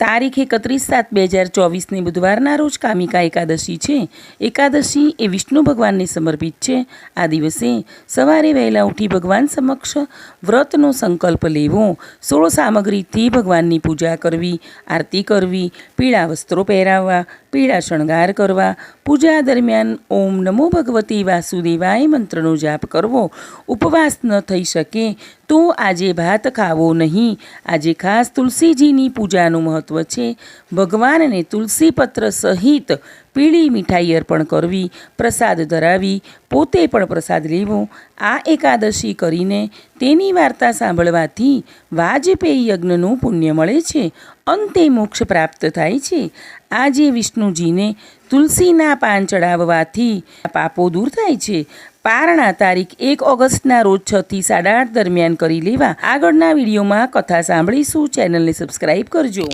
તારીખ એકત્રીસ સાત બે હજાર ચોવીસની બુધવારના રોજ કામિકા એકાદશી છે. એકાદશી એ વિષ્ણુ ભગવાનને સમર્પિત છે. આ દિવસે સવારે વહેલા ઉઠી ભગવાન સમક્ષ વ્રતનો સંકલ્પ લેવો. સોળ સામગ્રીથી ભગવાનની પૂજા કરવી, આરતી કરવી, પીળા વસ્ત્રો પહેરાવવા, પીળા શણગાર કરવા, પૂજા દરમિયાન ઓમ નમો ભગવતી વાસુદેવાય મંત્રનો જાપ કરવો. ઉપવાસ ન થઈ શકે તો આજે ભાત ખાવો નહીં. આજે ખાસ તુલસીજીની પૂજાનું મહત્ત્વ છે. ભગવાનને તુલસીપત્ર સહિત પીળી મીઠાઈ અર્પણ કરવી, પ્રસાદ ધરાવી, પોતે પણ પ્રસાદ લેવો, આ એકાદશી કરીને તેની વાર્તા સાંભળવાથી વાજપેયી યજ્ઞનું પુણ્ય મળે છે. અંતે મોક્ષ પ્રાપ્ત થાય છે. આજે વિષ્ણુજીને તુલસીના પાન ચડાવવાથી પાપો દૂર થાય છે. પારણા તારીખ એક ઓગસ્ટના રોજ છથી સાડા આઠ દરમિયાન કરી લેવા આગળના વિડીયોમાં કથા સાંભળીશું. ચેનલને સબસ્ક્રાઈબ કરજો.